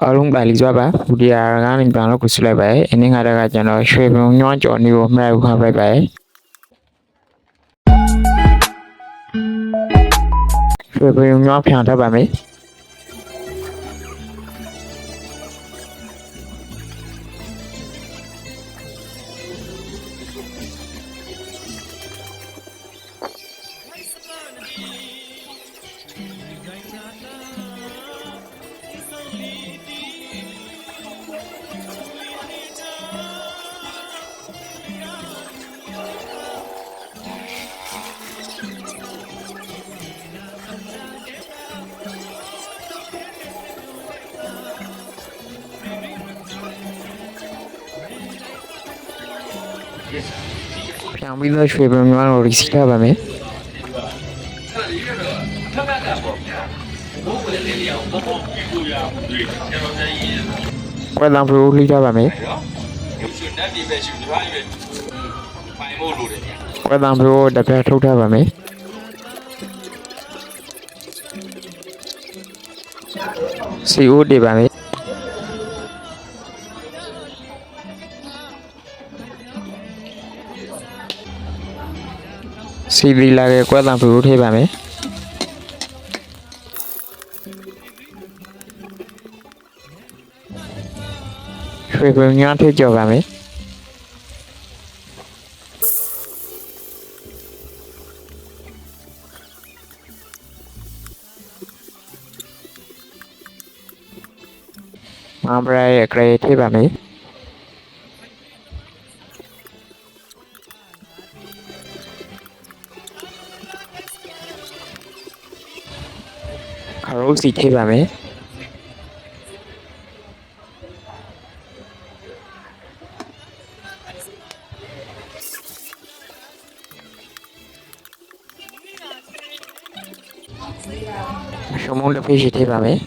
အားလုံးပါလီစွာပါဘူဒီယာကနေပြန်လို့ကိုဆွလိုက်ပါရဲ့အင်းငါတကကျွန်တော်ရွှေပုံညွှန်းကြော်နေကိုမှတ်ယူခါလိုက်ပါရဲ့ရွှေပုံညွှန်းဖြန်ထားပါမယ် ဖြန်ပြီးတော့ရွှေပုံညွှန်းကိုရီစီထားပါမယ်ဝက်တံဖလိုလှိထားပါမယ်ရုပ်ရှင်တက်ပြီးပဲရှင်ဒီပါပဲပိုင်ဖို့လိုတယ်ဗျာဝက်တံဖလိုတစ်ဖက်ထုတ်ထားပါမယ်စီအိုတေပါမယ် စီဒီလာရဲ့ကွက်တံဖလိုထည့်ပါမယ်ရွှေပုံညာထည့်ကြော်ပါမယ်မာဘရာရဲ့ grade ထိပါမယ် ခရိုးစီထိပါမယ်ရှုံမုန်းတစ်ဖေးရှိထိပါမယ်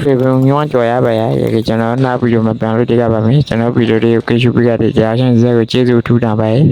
ဖေဖုံညွှန်းကြော်ရပါရဲ့ရေကျွန်တော်နောက်ဗီဒီယိုမှာပြန်လို့တွေ့ရပါမယ်ကျွန်တော်ဗီဒီယိုလေးကိုကြည့်ရှုပေးကြတဲ့ကြားရှင်ဇက်ကိုကျေးဇူးထူးတာပါရဲ့